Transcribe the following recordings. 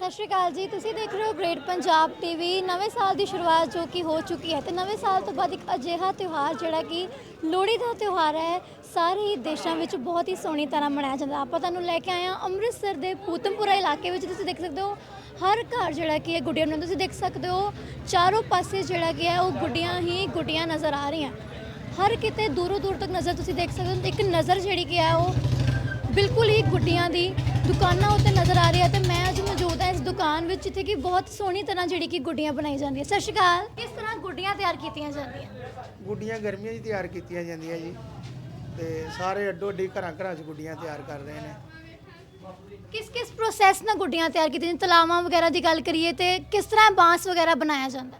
ਸਤਿ ਸ਼੍ਰੀ ਅਕਾਲ ਜੀ। ਤੁਸੀਂ ਦੇਖ ਰਹੇ ਹੋ ਗ੍ਰੇਟ ਪੰਜਾਬ ਟੀਵੀ ਨਵੇਂ ਸਾਲ ਦੀ ਸ਼ੁਰੂਆਤ ਜੋ ਕਿ ਹੋ ਚੁੱਕੀ ਹੈ ਤੇ ਨਵੇਂ ਸਾਲ ਤੋਂ ਬਾਅਦ ਇੱਕ ਅਜਿਹਾ ਤਿਉਹਾਰ ਜਿਹੜਾ ਕਿ ਲੋਹੜੀ ਦਾ ਤਿਉਹਾਰ ਹੈ, ਸਾਰੇ ਹੀ ਦੇਸ਼ਾਂ ਵਿੱਚ ਬਹੁਤ ਹੀ ਸੋਹਣੀ ਤਰ੍ਹਾਂ ਮਨਾਇਆ ਜਾਂਦਾ ਆਪਾਂ ਤੁਹਾਨੂੰ ਲੈ ਕੇ ਆਏ ਹਾਂ ਅੰਮ੍ਰਿਤਸਰ ਦੇ ਪੂਤਮਪੁਰਾ ਇਲਾਕੇ ਵਿੱਚ। ਤੁਸੀਂ ਦੇਖ ਸਕਦੇ ਹੋ ਹਰ ਘਰ ਜਿਹੜਾ ਕਿ ਹੈ ਗੁੱਡੀਆਂ ਨੂੰ ਤੁਸੀਂ ਦੇਖ ਸਕਦੇ ਹੋ। ਚਾਰੋਂ ਪਾਸੇ ਜਿਹੜਾ ਕਿ ਹੈ ਉਹ ਗੁੱਡੀਆਂ ਹੀ ਗੁੱਡੀਆਂ ਨਜ਼ਰ ਆ ਰਹੀਆਂ। ਹਰ ਕਿਤੇ ਦੂਰੋਂ ਦੂਰ ਤੱਕ ਨਜ਼ਰ ਤੁਸੀਂ ਦੇਖ ਸਕਦੇ ਹੋ। ਇੱਕ ਨਜ਼ਰ ਜਿਹੜੀ ਕਿ ਹੈ ਉਹ ਬਿਲਕੁਲ ਹੀ ਗੁੱਡੀਆਂ ਦੀ ਦੁਕਾਨਾਂ ਉੱਤੇ ਨਜ਼ਰ ਆ ਰਹੀ ਹੈ ਤੇ ਮੈਂ ਅੱਜ ਮੌਜੂਦ ਦੁਕਾਨ ਵਿੱਚ ਜਿੱਥੇ ਕਿ ਬਹੁਤ ਸੋਹਣੀ ਤਰ੍ਹਾਂ ਜਿਹੜੀ ਕਿ ਗੁੱਡੀਆਂ ਬਣਾਈ ਜਾਂਦੀਆਂ। ਸਤਿ ਸ਼੍ਰੀ ਅਕਾਲ। ਕਿਸ ਤਰ੍ਹਾਂ ਗੁੱਡੀਆਂ ਤਿਆਰ ਕੀਤੀਆਂ ਜਾਂਦੀਆਂ? ਗੁੱਡੀਆਂ ਗਰਮੀਆਂ 'ਚ ਤਿਆਰ ਕੀਤੀਆਂ ਜਾਂਦੀਆਂ ਜੀ। ਤੇ ਸਾਰੇ ਅੱਡੋ ਅੱਡੀ ਘਰਾਂ ਘਰਾਂ 'ਚ ਗੁੱਡੀਆਂ ਤਿਆਰ ਕਰ ਰਹੇ ਨੇ। ਕਿਸ ਕਿਸ ਪ੍ਰੋਸੈਸ ਨਾਲ ਗੁੱਡੀਆਂ ਤਿਆਰ ਕੀਤੀਆਂ? ਜਾਂਦੀਆਂ? ਤਲਾਵਾਂ ਵਗੈਰਾ ਦੀ ਗੱਲ ਕਰੀਏ ਤੇ ਕਿਸ ਤਰ੍ਹਾਂ ਬਾਂਸ ਵਗੈਰਾ ਬਣਾਇਆ ਜਾਂਦਾ?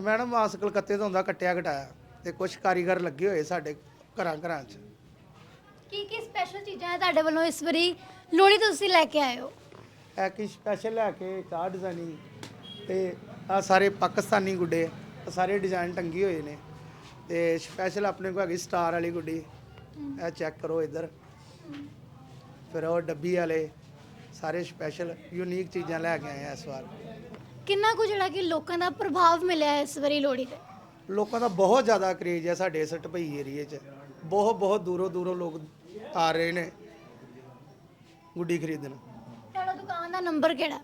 ਮੈਡਮ ਮਾਸ ਕਲਕੱਤੇ ਤੋਂ ਹੁੰਦਾ ਕੱਟਿਆ ਘਟਾਇਆ ਤੇ ਕੁਝ ਕਾਰੀਗਰ ਲੱਗੇ ਹੋਏ ਸਾਡੇ ਘਰਾਂ ਘਰਾਂ 'ਚ। ਕੀ ਕੀ ਸਪੈਸ਼ਲ ਚੀਜ਼ਾਂ ਹੈ ਤੁਹਾਡੇ ਵੱਲੋਂ ਇਸ ਵਾਰੀ? ਲੋਹੜੀ ਤੋਂ ਤੁਸੀਂ ਲੈ ਕੇ ਆਏ ਹੋ। ਇਹ ਕੀ ਸਪੈਸ਼ਲ ਲੈ ਕੇ ਚਾਰ ਡਿਜ਼ਾਈਨਿੰਗ ਤੇ ਆ ਸਾਰੇ ਪਾਕਿਸਤਾਨੀ ਗੁੱਡੇ ਆ ਸਾਰੇ ਡਿਜ਼ਾਈਨ ਟੰਗੀ ਹੋਏ ਨੇ ਤੇ ਸਪੈਸ਼ਲ ਆਪਣੇ ਕੋਲ ਹੈਗੀ ਸਟਾਰ ਵਾਲੀ ਗੁੱਡੀ ਇਹ ਚੈੱਕ ਕਰੋ ਇੱਧਰ। ਫਿਰ ਉਹ ਡੱਬੀ ਵਾਲੇ ਸਾਰੇ ਸਪੈਸ਼ਲ ਯੂਨੀਕ ਚੀਜ਼ਾਂ ਲੈ ਕੇ ਆਏ ਆ ਇਸ ਵਾਰ। ਕਿੰਨਾ ਕੁ ਜਿਹੜਾ ਕਿ ਲੋਕਾਂ ਦਾ ਪ੍ਰਭਾਵ ਮਿਲਿਆ ਹੈ ਇਸ ਵਾਰੀ ਲੋਹੜੀ ਤੇ? ਲੋਕਾਂ ਦਾ ਬਹੁਤ ਜ਼ਿਆਦਾ ਕਰੇਜ ਹੈ ਸਾਡੇ ਇਸ ਢਪਈ ਏਰੀਏ 'ਚ। ਬਹੁਤ ਬਹੁਤ ਦੂਰੋਂ ਦੂਰੋਂ ਲੋਕ ਆ ਰਹੇ ਨੇ ਗੁੱਡੀ ਖਰੀਦਣ। ਦਾ ਨੰਬਰ ਕਿਹੜਾ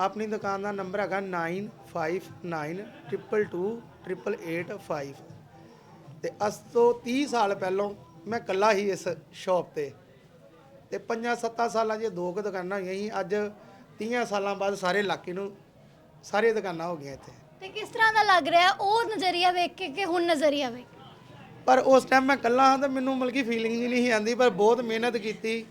ਆਪਣੀ ਦੁਕਾਨ ਦਾ ਨੰਬਰ ਹੈਗਾ 9592228885 ਤੇ ਅੱਜ ਤੋਂ 30 ਸਾਲ ਪਹਿਲਾਂ ਮੈਂ ਇਕੱਲਾ ਹੀ ਇਸ ਸ਼ਾਪ ਤੇ ਤੇ 5-7 ਸਾਲਾਂ 'ਚ ਦੋ ਕੁ ਦੁਕਾਨਾਂ ਹੋਈਆਂ ਸੀ ਅੱਜ 30 ਸਾਲਾਂ ਬਾਅਦ ਸਾਰੇ ਇਲਾਕੇ ਨੂੰ ਸਾਰੇ ਦੁਕਾਨਾਂ ਹੋ ਗਈਆਂ ਇੱਥੇ ਤੇ ਕਿਸ ਤਰ੍ਹਾਂ ਦਾ ਲੱਗ ਰਿਹਾ ਉਹ ਨਜ਼ਰੀਆ ਵੇਖ ਕੇ ਕਿ ਹੁਣ ਨਜ਼ਰੀਆ ਵੇਖ ਪਰ ਉਸ ਟਾਈਮ ਮੈਂ ਇਕੱਲਾ ਹਾਂ ਤਾਂ ਮੈਨੂੰ ਮਤਲਬ ਕਿ ਫੀਲਿੰਗ ਜੀ ਨਹੀਂ ਸੀ ਆਉਂਦੀ ਪਰ ਬਹੁਤ ਮਿਹਨਤ ਕੀਤੀ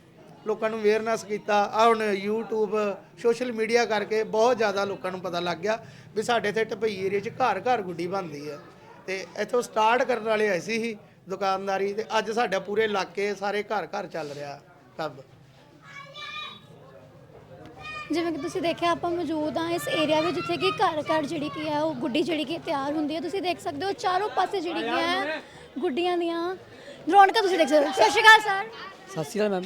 ਲੋਕਾਂ ਨੂੰ ਅਵੇਅਰਨੈਸ ਕੀਤਾ। ਆ ਹੁਣ YouTube ਸੋਸ਼ਲ ਮੀਡੀਆ ਕਰਕੇ ਬਹੁਤ ਜ਼ਿਆਦਾ ਲੋਕਾਂ ਨੂੰ ਪਤਾ ਲੱਗ ਗਿਆ ਵੀ ਸਾਡੇ ਇੱਥੇ ਢਪਈ ਏਰੀਆ 'ਚ ਘਰ ਘਰ ਗੁੱਡੀ ਬਣਦੀ ਹੈ। ਤੇ ਇੱਥੋਂ ਸਟਾਰਟ ਕਰਨ ਵਾਲੇ ਐਸੀ ਹੀ ਦੁਕਾਨਦਾਰੀ ਤੇ ਅੱਜ ਸਾਡਾ ਪੂਰੇ ਇਲਾਕੇ ਸਾਰੇ ਘਰ ਘਰ ਚੱਲ ਰਿਹਾ ਕੰਮ ਜਿਵੇਂ ਕਿ ਤੁਸੀਂ ਦੇਖਿਆ ਆਪਾਂ ਮੌਜੂਦ ਹਾਂ ਇਸ ਏਰੀਆ ਵਿੱਚ ਜਿੱਥੇ ਕਿ ਘਰ ਘਰ ਜਿਹੜੀ ਕੀ ਹੈ ਉਹ ਗੁੱਡੀ ਜਿਹੜੀ ਕਿ ਤਿਆਰ ਹੁੰਦੀ ਹੈ। ਤੁਸੀਂ ਦੇਖ ਸਕਦੇ ਹੋ ਚਾਰੋਂ ਪਾਸੇ ਜਿਹੜੀ ਕੀ ਹੈ ਗੁੱਡੀਆਂ ਦੀਆਂ। ਰੌਣਕਾਂ ਤੁਸੀਂ ਦੇਖ ਸਕਦੇ ਹੋ। ਸਤਿ ਸ਼੍ਰੀ ਅਕਾਲ ਸਰ। ਸਤਿ ਸ਼੍ਰੀ ਅਕਾਲ ਮੈਮ।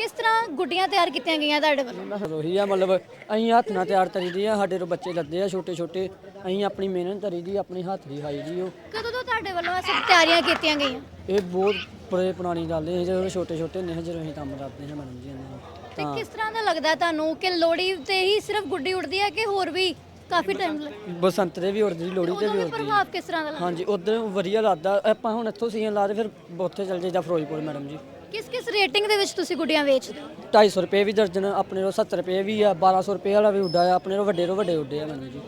ਕਿਸ ਤਰ੍ਹਾਂ ਗੁੱਡੀਆਂ ਤਿਆਰ ਕੀਤੀਆਂ ਗਈਆਂ ਤੁਹਾਡੇ ਵੱਲੋਂ? ਉਹੀ ਆ ਮਤਲਬ ਅਸੀਂ ਹੱਥ ਨਾਲ ਤਿਆਰ ਕਰੀਦੀ ਆ ਸਾਡੇ ਤੋਂ ਬੱਚੇ ਲੱਦੇ ਆ ਛੋਟੇ ਛੋਟੇ। ਅਸੀਂ ਆਪਣੀ ਮਿਹਨਤ ਕਰੀਦੀ ਆਪਣੀ ਹੱਥ ਦੀ ਖਾਈ ਦੀ ਉਹ ਕਦੋਂ ਤੋਂ ਤੁਹਾਡੇ ਵੱਲੋਂ ਇਹ ਸਭ ਤਿਆਰੀਆਂ ਕੀਤੀਆਂ ਗਈਆਂ? ਇਹ ਬਹੁਤ ਪੁਰੇ ਪੁਰਾਣੀ ਗੱਲ ਹੈ ਜਦੋਂ ਛੋਟੇ ਛੋਟੇ ਹੁੰਦੇ ਸੀ ਜਦੋਂ ਅਸੀਂ ਕੰਮ ਕਰਦੇ ਸੀ ਮੈਡਮ ਜੀ ਨੂੰ ਤੇ ਕਿਸ ਤਰ੍ਹਾਂ ਦਾ ਲੱਗਦਾ ਤੁਹਾਨੂੰ ਕਿ ਲੋਹੜੀ ਤੇ ਹੀ ਸਿਰਫ ਗੁੱਡੀ ਉੜਦੀ ਹੈ ਕਿ ਹੋਰ ਵੀ ਕਾਫੀ ਟਾਈਮ ਲੱਗ ਬਸੰਤ ਦੇ ਵੀ ਉੜਦੀ ਲੋਹੜੀ ਤੇ ਵੀ ਉੜਦੀ ਪ੍ਰਭਾਵ ਕਿਸ ਤਰ੍ਹਾਂ ਦਾ ਲੱਗਦਾ? ਹਾਂਜੀ ਉਧਰ ਵਧੀਆ ਲੱਗਦਾ। ਆਪਾਂ ਹੁਣ ਇੱਥੋਂ ਸੀਜ਼ਨ ਲਾ ਦੇ ਫਿਰ ਉੱਥੇ ਚੱਲ ਜਾਈਦਾ ਫਿਰੋਜ਼ਪੁਰ ਮੈਡਮ ਜੀ। ਕਿਸ ਕਿਸ ਰੇਟਿੰਗ ਦੇ ਵਿੱਚ ਤੁਸੀਂ ਗੁੱਡੀਆਂ ਵੇਚਦੇ ਹੋ? 250 ਰੁਪਏ ਵੀ ਦਰਜਨ ਆਪਣੇ ਕੋਲ 70 ਰੁਪਏ ਵੀ ਆ 1200 ਰੁਪਏ ਵਾਲਾ ਵੀ ਉੱਡਾ ਆ ਆਪਣੇ ਕੋਲ ਵੱਡੇ ਤੋਂ ਵੱਡੇ ਉੱਡੇ ਆ ਮੈਡਮ ਜੀ।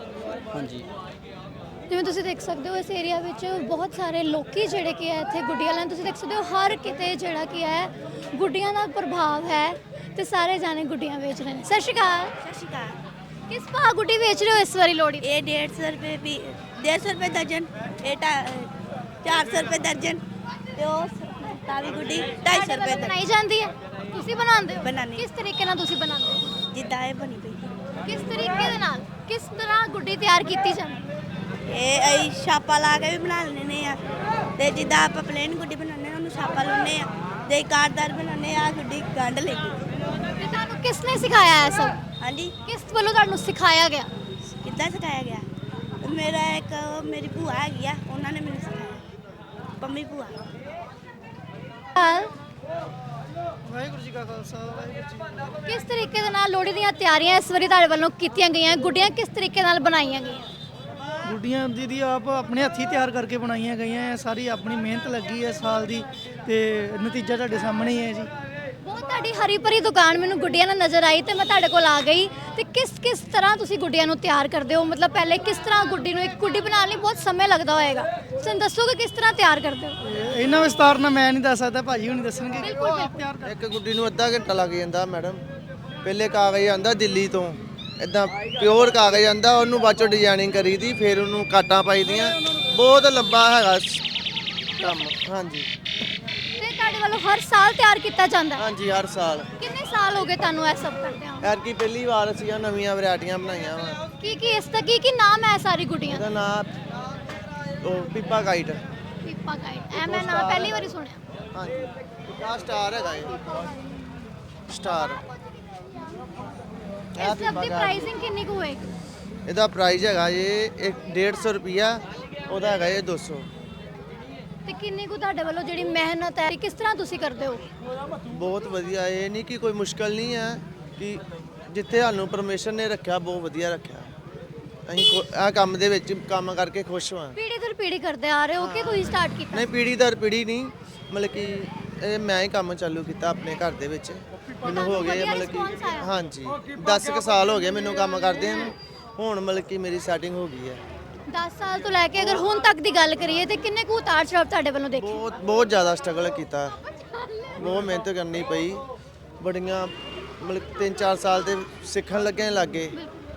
ਹਾਂਜੀ। ਜਿਵੇਂ ਤੁਸੀਂ ਦੇਖ ਸਕਦੇ ਹੋ ਇਸ ਏਰੀਆ ਵਿੱਚ ਬਹੁਤ ਸਾਰੇ ਲੋਕੀ ਜਿਹੜੇ ਕਿ ਹੈ ਇੱਥੇ ਗੁੱਡੀਆਂ ਲੈਣ ਤੁਸੀਂ ਦੇਖ ਸਕਦੇ ਹੋ ਹਰ ਕਿਤੇ ਜਿਹੜਾ ਕੀ ਹੈ ਗੁੱਡੀਆਂ ਦਾ ਪ੍ਰਭਾਵ ਹੈ ਤੇ ਸਾਰੇ ਜਾਣੇ ਗੁੱਡੀਆਂ ਵੇਚ ਰਹੇ ਨੇ। ਸਤਿ ਸ਼੍ਰੀ ਅਕਾਲ। ਸਤਿ ਸ਼੍ਰੀ ਅਕਾਲ। ਕਿਸ ਭਾਅ ਗੁੱਡੀ ਵੇਚ ਰਹੇ ਹੋ ਇਸ ਵਾਰੀ ਲੋਹੜੀ ਤੇ? ਇਹ 150 ਰੁਪਏ ਵੀ 150 ਰੁਪਏ ਦਰਜਨ ਇਹ ਢਾ- 400 ਰੁਪਏ ਦਰਜਨ ਤੇ ਉਹ ਤਾਵੀ ਗੁੱਡੀ 250 ਤੁਹਾਡੇ ਰੁਪਏ ਦਰਜਨ ਬਣਾਈ ਜਾਂਦੀ ਹੈ? ਤੁਸੀਂ ਬਣਾਉਂਦੇ ਹੋ? ਬਣਾਉਂਦੇ। ਕਿਸ ਤਰੀਕੇ ਨਾਲ ਤੁਸੀਂ ਬਣਾਉਂਦੇ ਹੋ? ਜਿੱਦਾਂ ਇਹ ਬਣੀ ਪਈ ਕਿਸ ਤਰੀਕੇ ਦੇ ਨਾਲ? ਕਿਸ ਤਰ੍ਹਾਂ ਗੁੱਡੀ ਤਿਆਰ ਕੀਤੀ ਜਾਂਦੀ ਹੈ? ਇਹ ਅਸੀਂ ਛਾਪਾ ਲਾ ਕੇ ਵੀ ਬਣਾ ਲੈਂਦੇ ਆ ਤੇ ਜਿੱਦਾਂ ਆਪਾਂ ਪਲੇਨ ਗੁੱਡੀ ਬਣਾਉਂਦੇ ਆ ਉਹਨੂੰ ਛਾਪਾ ਲਾਉਂਦੇ ਆ ਤੇ ਕਾਰਦਾਰ ਬਣਾਉਂਦੇ ਆ ਗੁੱਡੀ ਗੰਢ ਲੈ ਕੇ। ਤੇ ਤੁਹਾਨੂੰ ਕਿਸ ਨੇ ਸਿਖਾਇਆ ਇਹ ਸਭ? ਹਾਂਜੀ। ਕਿਸ ਵੱਲੋਂ ਤੁਹਾਨੂੰ ਸਿਖਾਇਆ ਗਿਆ? ਕਿੱਦਾਂ ਸਿਖਾਇਆ ਗਿਆ? ਮੇਰਾ ਇੱਕ ਮੇਰੀ ਭੂਆ ਹੈਗੀ ਆ ਉਹਨਾਂ ਨੇ ਮੈਨੂੰ ਸਿਖਾਇਆ। ਪੰਮੀ ਭੂਆ। ਹਾਲ ਵਾਹਿਗੁਰੂ ਜੀ ਕਾ ਖਾਲਸਾ ਵਾਹਿਗੁਰੂ ਜੀ ਕੀ ਫਤਿਹ। ਕਿਸ ਤਰੀਕੇ ਦੇ ਨਾਲ ਲੋਹੜੀ ਦੀਆਂ ਤਿਆਰੀਆਂ ਇਸ ਵਾਰੀ ਤੁਹਾਡੇ ਵੱਲੋਂ ਕੀਤੀਆਂ ਗਈਆਂ? ਗੁੱਡੀਆਂ ਕਿਸ ਤਰੀਕੇ ਨਾਲ ਬਣਾਈਆਂ ਗਈਆਂ? ਗੁੱਡੀਆਂ ਦੀਦੀ ਆਪ ਆਪਣੇ ਹੱਥੀਂ ਤਿਆਰ ਕਰਕੇ ਬਣਾਈਆਂ ਗਈਆਂ ਹੈ ਸਾਰੀ ਆਪਣੀ ਮਿਹਨਤ ਲੱਗੀ ਹੈ ਸਾਲ ਦੀ ਤੇ ਨਤੀਜਾ ਤੁਹਾਡੇ ਸਾਹਮਣੇ ਹੀ ਹੈ ਜੀ। ਬਹੁਤ ਤੁਹਾਡੀ ਹਰੀ ਭਰੀ ਦੁਕਾਨ ਮੈਨੂੰ ਗੁੱਡੀਆਂ ਨਾਲ ਨਜ਼ਰ ਆਈ ਤੇ ਮੈਂ ਤੁਹਾਡੇ ਕੋਲ ਆ ਗਈ। ਤੇ ਕਿਸ ਕਿਸ ਤਰ੍ਹਾਂ ਤੁਸੀਂ ਗੁੱਡੀਆਂ ਨੂੰ ਤਿਆਰ ਕਰਦੇ ਹੋ? ਮਤਲਬ ਪਹਿਲੇ ਕਿਸ ਤਰ੍ਹਾਂ ਗੁੱਡੀ ਨੂੰ ਇੱਕ ਗੁੱਡੀ ਬਣਾਉਣ ਲਈ ਬਹੁਤ ਸਮੇਂ ਲੱਗਦਾ ਹੋਏਗਾ? ਤੁਸੀਂ ਦੱਸੋਗੇ ਕਿਸ ਤਰ੍ਹਾਂ ਤਿਆਰ ਕਰਦੇ ਹੋ? ਇਹਨਾਂ ਵਿਸਤਾਰ ਨਾਲ ਮੈਂ ਨਹੀਂ ਦੱਸ ਸਕਦਾ ਭਾਜੀ ਹੁਣੀ ਦੱਸਣਗੇ। ਇੱਕ ਗੁੱਡੀ ਨੂੰ ਅੱਧਾ ਘੰਟਾ ਲੱਗ ਜਾਂਦਾ ਮੈਡਮ। ਪਹਿਲੇ ਕਾਗਜ਼ ਆਂਦਾ ਦਿੱਲੀ ਤੋਂ। ਇਦਾਂ ਪਿਓਰ ਕਾਗਜ਼ ਆਂਦਾ ਉਹਨੂੰ ਬਾਅਦ ਚੋਂ ਡਿਜ਼ਾਈਨਿੰਗ ਕਰੀਦੀ ਫਿਰ ਉਹਨੂੰ ਕਾਟਾਂ ਪਾਈਦੀਆਂ। ਬਹੁਤ ਲੰਬਾ ਹੈਗਾ। ਕੰਮ ਹਾਂਜੀ। ਵੱਲੋਂ ਹਰ ਸਾਲ ਤਿਆਰ ਕੀਤਾ ਜਾਂਦਾ ਹੈ? ਹਾਂਜੀ ਹਰ ਸਾਲ। ਕਿੰਨੇ ਸਾਲ ਹੋ ਗਏ ਤੁਹਾਨੂੰ ਇਹ ਸਭ ਕਰਦੇ ਹੋ ਐਰਕੀ ਪਹਿਲੀ ਵਾਰ ਅਸੀਂ ਆਹ ਨਵੀਆਂ ਵੈਰਾਈਟੀਆਂ ਬਣਾਈਆਂ ਵਾ। ਕੀ ਕੀ ਇਸ ਦਾ ਕੀ ਕੀ ਨਾਮ ਹੈ ਸਾਰੀ ਗੁੱਡੀਆਂ ਦਾ? ਇਹਦਾ ਨਾਮ ਉਹ ਪੀਪਾ ਗਾਈਡ ਪੀਪਾ ਗਾਈਡ ਐ ਮੈਂ ਨਾਮ ਪਹਿਲੀ ਵਾਰੀ ਸੁਣਿਆ। ਹਾਂਜੀ। ਸਟਾਰ ਹੈਗਾ ਇਹ। ਸਟਾਰ। ਇਸ ਸਭ ਦੀ ਪ੍ਰਾਈਸਿੰਗ ਕਿੰਨੀ ਕੁ ਹੋਏਗੀ? ਇਹਦਾ ਪ੍ਰਾਈਸ ਹੈਗਾ ਜੇ 150 ਰੁਪਿਆ ਉਹਦਾ ਹੈਗਾ ਜੇ 200 ਤੇ ਕਿੰਨੀ ਕੁ ਤੁਹਾਡੇ ਵੱਲੋਂ ਜਿਹੜੀ ਮਿਹਨਤ ਹੈ ਕਿਸ ਤਰ੍ਹਾਂ ਤੁਸੀਂ ਕਰਦੇ ਹੋ? ਬਹੁਤ ਵਧੀਆ ਇਹ ਨਹੀਂ ਕਿ ਕੋਈ ਮੁਸ਼ਕਲ ਨਹੀਂ ਹੈ ਕਿ ਜਿੱਥੇ ਸਾਨੂੰ ਪਰਮੇਸ਼ਰ ਨੇ ਰੱਖਿਆ ਬਹੁਤ ਵਧੀਆ ਰੱਖਿਆ। ਅਸੀਂ ਆ ਕੰਮ ਦੇ ਵਿੱਚ ਕੰਮ ਕਰਕੇ ਖੁਸ਼ ਹਾਂ। ਪੀੜੀ ਦਰ ਪੀੜੀ ਕਰਦੇ ਆ ਰਹੇ ਹੋ ਕਿ ਤੁਸੀਂ ਸਟਾਰਟ ਕੀਤਾ? ਨਹੀਂ ਪੀੜੀ ਦਰ ਪੀੜੀ ਨਹੀਂ ਮਤਲਬ ਕਿ ਇਹ ਮੈਂ ਹੀ ਕੰਮ ਚਾਲੂ ਕੀਤਾ ਆਪਣੇ ਘਰ ਦੇ ਵਿੱਚ। ਮੈਨੂੰ ਹੋ ਗਏ ਮਤਲਬ ਕਿ? ਹਾਂਜੀ 10 ਕੁ ਸਾਲ ਹੋ ਗਏ ਮੈਨੂੰ ਕੰਮ ਕਰਦਿਆਂ ਨੂੰ। ਹੁਣ ਮਤਲਬ ਕਿ ਮੇਰੀ ਸੈਟਿੰਗ ਹੋ ਗਈ ਹੈ। 10 ਸਾਲ ਤੋਂ ਲੈ ਕੇ ਅਗਰ ਹੁਣ ਤੱਕ ਦੀ ਗੱਲ ਕਰੀਏ ਤੇ ਕਿੰਨੇ ਕੁ ਉਤਾਰ ਚੜਾਵ ਤੁਹਾਡੇ ਵੱਲੋਂ ਦੇਖੇ? ਬਹੁਤ ਬਹੁਤ ਜ਼ਿਆਦਾ ਸਟਰਗਲ ਕੀਤਾ। ਬਹੁਤ ਮਿਹਨਤ ਕਰਨੀ ਪਈ। ਬੜੀਆਂ ਮਤਲਬ 3-4 ਸਾਲ ਤੇ ਸਿੱਖਣ ਲੱਗੇ ਲੱਗੇ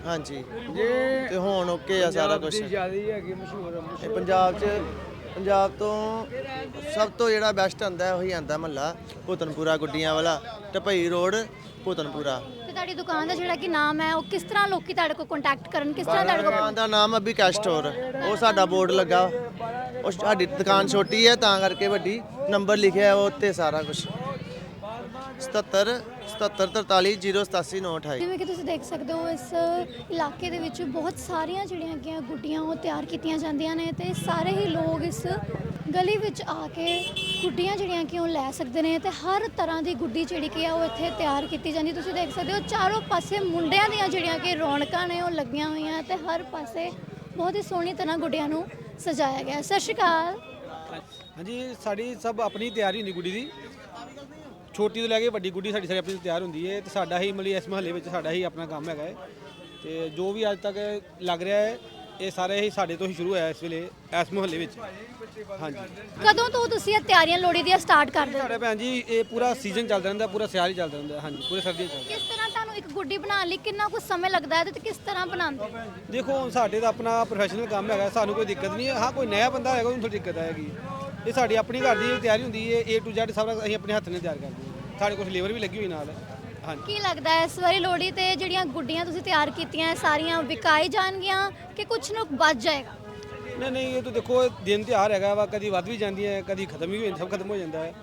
ਹਾਂਜੀ। ਤੇ ਹੁਣ ਓਕੇ ਆ ਸਾਰਾ ਕੁਝ ਜਿਆਦੀ ਹੈਗੀ ਮਸ਼ਹੂਰ ਇਹ ਪੰਜਾਬ 'ਚ ਪੰਜਾਬ ਤੋਂ ਸਭ ਤੋਂ ਜਿਹੜਾ ਬੈਸਟ ਆਂਦਾ ਉਹੀ ਆਂਦਾ ਮਹੱਲਾ ਭੂਤਨਪੁਰਾ ਗੁੱਡੀਆਂ ਵਾਲਾ ਟਪਈ ਰੋਡ ਭੂਤਨਪੁਰਾ। ਤੁਹਾਡੀ ਦੁਕਾਨ ਦਾ ਜਿਹੜਾ ਕਿ ਨਾਮ ਹੈ ਉਹ ਕਿਸ ਤਰ੍ਹਾਂ ਲੋਕੀ ਤੁਹਾਡੇ ਕੋਲ ਕੰਟੈਕਟ ਕਰਨ? ਕਿਸ ਤਰ੍ਹਾਂ ਤੁਹਾਡੇ ਕੋਲ ਦੁਕਾਨ ਦਾ ਨਾਮ ਅਭੀ ਕੈਸ਼ ਸਟੋਰ। ਉਹ ਸਾਡਾ ਬੋਰਡ ਲੱਗਾ। ਉਹ ਸਾਡੀ ਦੁਕਾਨ ਛੋਟੀ ਹੈ ਤਾਂ ਕਰਕੇ ਵੱਡੀ। ਨੰਬਰ ਲਿਖਿਆ ਉਹ ਉੱਤੇ ਸਾਰਾ ਕੁਝ 77 77 43 087 928 ਜਿਵੇਂ ਕਿ ਤੁਸੀਂ ਦੇਖ ਸਕਦੇ ਹੋ ਇਸ ਇਲਾਕੇ ਦੇ ਵਿੱਚ ਬਹੁਤ ਸਾਰੀਆਂ ਜਿਹੜੀਆਂ ਕਿ ਗੁੱਡੀਆਂ ਉਹ ਤਿਆਰ ਕੀਤੀਆਂ ਜਾਂਦੀਆਂ ਨੇ ਤੇ ਸਾਰੇ ਹੀ ਲੋਕ ਇਸ ਗਲੀ ਵਿੱਚ ਆ ਕੇ ਗੁੱਡੀਆਂ ਜਿਹੜੀਆਂ ਕਿ ਉਹ ਲੈ ਸਕਦੇ ਨੇ ਤੇ ਹਰ ਤਰ੍ਹਾਂ ਦੀ ਗੁੱਡੀ ਜਿਹੜੀ ਕਿ ਆ ਉਹ ਇੱਥੇ ਤਿਆਰ ਕੀਤੀ ਜਾਂਦੀ। ਤੁਸੀਂ ਦੇਖ ਸਕਦੇ ਹੋ, ਚਾਰੋਂ ਪਾਸੇ ਮੁੰਡਿਆਂ ਦੀਆਂ ਜਿਹੜੀਆਂ ਕਿ ਰੌਣਕਾਂ ਨੇ ਉਹ ਲੱਗੀਆਂ ਹੋਈਆਂ ਤੇ ਹਰ ਪਾਸੇ ਬਹੁਤ ਹੀ ਸੋਹਣੀ ਤਰ੍ਹਾਂ ਗੁੱਡੀਆਂ ਨੂੰ ਸਜਾਇਆ ਗਿਆ। ਹੈ। ਸਤਿ ਸ਼੍ਰੀ ਅਕਾਲ। ਹਾਂਜੀ, ਸਾਡੀ ਸਭ ਆਪਣੀ ਤਿਆਰੀ ਹੁੰਦੀ ਗੁੱਡੀ ਦੀ। ਛੋਟੀ ਤੋਂ ਲੈ ਕੇ ਵੱਡੀ ਗੁੱਡੀ ਸਾਡੀ ਸਾਡੀ ਆਪਣੀ ਤਿਆਰ ਹੁੰਦੀ ਹੈ ਤੇ ਸਾਡਾ ਹੀ ਮਤਲਬ ਇਸ ਮਹੱਲੇ ਵਿੱਚ ਸਾਡਾ ਹੀ ਆਪਣਾ ਕੰਮ ਹੈਗਾ ਹੈ ਤੇ ਜੋ ਵੀ ਅੱਜ ਤੱਕ ਲੱਗ ਰਿਹਾ ਹੈ ਇਹ ਸਾਰੇ ਹੀ ਸਾਡੇ ਤੋਂ ਹੀ ਸ਼ੁਰੂ ਹੋਇਆ ਇਸ ਵੇਲੇ ਇਸ ਮੁਹੱਲੇ ਵਿੱਚ। ਹਾਂਜੀ। ਕਦੋਂ ਤੋਂ ਤੁਸੀਂ ਇਹ ਤਿਆਰੀਆਂ ਲੋਹੜੀ ਦੀਆਂ ਸਟਾਰਟ ਕਰਦੇ ਹੋ ਸਾਡਾ ਭੈਣ ਜੀ ਇਹ ਪੂਰਾ ਸੀਜ਼ਨ ਚੱਲਦਾ ਰਹਿੰਦਾ ਪੂਰਾ ਸਿਆਲ ਹੀ ਚੱਲਦਾ ਰਹਿੰਦਾ ਹਾਂਜੀ ਪੂਰੇ ਸਰਦੀ ਚੱਲਦਾ ਕਿਸ ਤਰ੍ਹਾਂ ਤੁਹਾਨੂੰ ਇੱਕ ਗੁੱਡੀ ਬਣਾਉਣ ਲਈ ਕਿੰਨਾ ਕੁ ਸਮੇਂ ਲੱਗਦਾ ਹੈ ਤੇ ਕਿਸ ਤਰ੍ਹਾਂ ਬਣਾਉਂਦੇ ਹੋ? ਦੇਖੋ ਹੁਣ ਸਾਡੇ ਦਾ ਆਪਣਾ ਪ੍ਰੋਫੈਸ਼ਨਲ ਕੰਮ ਹੈਗਾ ਸਾਨੂੰ ਕੋਈ ਦਿੱਕਤ ਨਹੀਂ ਹੈ। ਹਾਂ ਕੋਈ ਨਇਆ ਬੰਦਾ ਹੈਗਾ ਉਹਨੂੰ ਥੋੜੀ ਦਿੱਕਤ ਆਏਗੀ। ਇਹ ਸਾਡੀ ਆਪਣੀ ਘਰ ਦੀ ਤਿਆਰੀ ਹੁੰਦੀ ਹੈ A to Z ਸਾਰਾ ਅਸੀਂ ਆਪਣੇ ਹੱਥ ਨਾਲ ਤਿਆਰ ਕਰਦੇ ਹਾਂ। ਸਾਡੇ ਕੋਲ ਲੇਬਰ ਵੀ ਲੱਗੀ ਹੋਈ ਨਾਲ। ਕੀ ਲੱਗਦਾ ਹੈ ਇਸ ਵਾਰੀ ਲੋਹੜੀ ਤੇ ਜਿਹੜੀਆਂ ਗੁੱਡੀਆਂ ਤੁਸੀਂ ਤਿਆਰ ਕੀਤੀਆਂ ਇਹ ਸਾਰੀਆਂ ਵਿਕਾਈ ਜਾਣਗੀਆਂ ਕਿ ਕੁਝ ਨੂੰ ਬਚ ਜਾਏਗਾ? ਨਹੀਂ ਨਹੀਂ ਇਹ ਤਾਂ ਦੇਖੋ ਇਹ ਦਿਨ ਤਿਉਹਾਰ ਹੈਗਾ ਵਾ ਕਦੀ ਵੱਧ ਵੀ ਜਾਂਦੀ ਹੈ ਕਦੀ ਖਤਮ ਵੀ ਹੋ ਜਾਂਦਾ ਸਭ ਖਤਮ ਹੋ ਜਾਂਦਾ ਹੈ।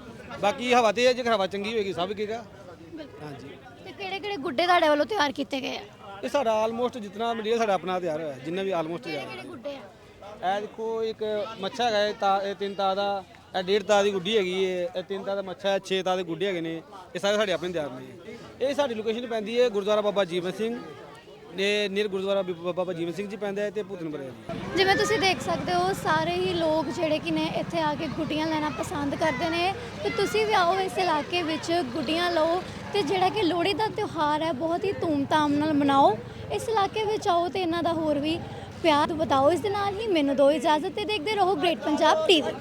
ਬਾਕੀ ਹਵਾ ਤੇ ਹੈ ਜੇਕਰ ਹਵਾ ਚੰਗੀ ਹੋਏਗੀ ਸਭ ਵਿਕੇਗਾ ਹਾਂਜੀ। ਤੇ ਕਿਹੜੇ ਕਿਹੜੇ ਗੁੱਡੇ ਤੁਹਾਡੇ ਵੱਲੋਂ ਤਿਆਰ ਕੀਤੇ ਗਏ ਆ? ਇਹ ਸਾਡਾ ਆਲਮੋਸਟ ਜਿੰਨਾ ਮਟੀਰੀਅਲ ਸਾਡਾ ਆਪਣਾ ਤਿਆਰ ਹੋਇਆ ਜਿੰਨਾ ਵੀ ਆਲਮੋਸਟ ਤਿਆਰ ਕਿਹੜੇ ਗੁੱਡੇ ਆ? ਹੈ ਇਹ ਦੇਖੋ ਇੱਕ ਮੱਛਾ ਹੈਗਾ ਇਹ ਤਾਂ ਇਹ ਤਿੰਨ ਤਾਂ ਦਾ ਇਹ ਡੇਢ ਤਾਂ ਦੀ ਗੁੱਡੀ ਹੈਗੀ ਹੈ ਇਹ ਤਿੰਨ ਤਾਂ ਦਾ ਮੱਛਾ ਹੈ ਛੇ ਤਾਂ ਦੇ ਗੁੱਡੇ ਹੈਗੇ ਨੇ। ਇਹ ਸਾਰੇ ਸਾਡੇ ਆਪਣੇ ਤਿਆਰ ਨੇ। ਇਹ ਸਾਡੀ ਲੋਕੇਸ਼ਨ ਪੈਂਦੀ ਹੈ ਗੁਰਦੁਆਰਾ ਬਾਬਾ ਜੀਵਨ ਸਿੰਘ। ਨੇ ਨਿਰ ਗੁਰਦੁਆਰਾ ਬੀ- ਬਾਬਾ ਜੀਵਨ ਸਿੰਘ ਜੀ ਪੈਂਦਾ ਹੈ ਤੇ ਭੂਤਨਪੁਰੇ ਜੀ। ਜਿਵੇਂ ਤੁਸੀਂ ਦੇਖ ਸਕਦੇ ਹੋ, ਸਾਰੇ ਹੀ ਲੋਕ ਜਿਹੜੇ ਕਿ ਨੇ ਇੱਥੇ ਆ ਕੇ ਗੁੱਡੀਆਂ ਲੈਣਾ ਪਸੰਦ ਕਰਦੇ ਨੇ। ਤੇ ਤੁਸੀਂ ਵੀ ਆਓ ਇਸ ਇਲਾਕੇ ਵਿੱਚ ਗੁੱਡੀਆਂ ਲਓ ਤੇ ਜਿਹੜਾ ਕਿ ਲੋਹੜੀ ਦਾ ਤਿਉਹਾਰ ਹੈ, ਬਹੁਤ ਹੀ ਧੂਮਧਾਮ ਨਾਲ ਮਨਾਓ। ਇਸ ਇਲਾਕੇ ਵਿੱਚ ਆਓ ਤੇ ਇਹਨਾਂ ਦਾ ਹੋਰ ਵੀ ਪਿਆਰ ਬਤਾਓ ਇਸ ਦੇ ਨਾਲ ਹੀ ਮੈਨੂੰ ਦਿਓ ਇਜਾਜ਼ਤ ਤੇ ਦੇਖਦੇ ਰਹੋ ਗ੍ਰੇਟ ਪੰਜਾਬ ਟੀਵੀ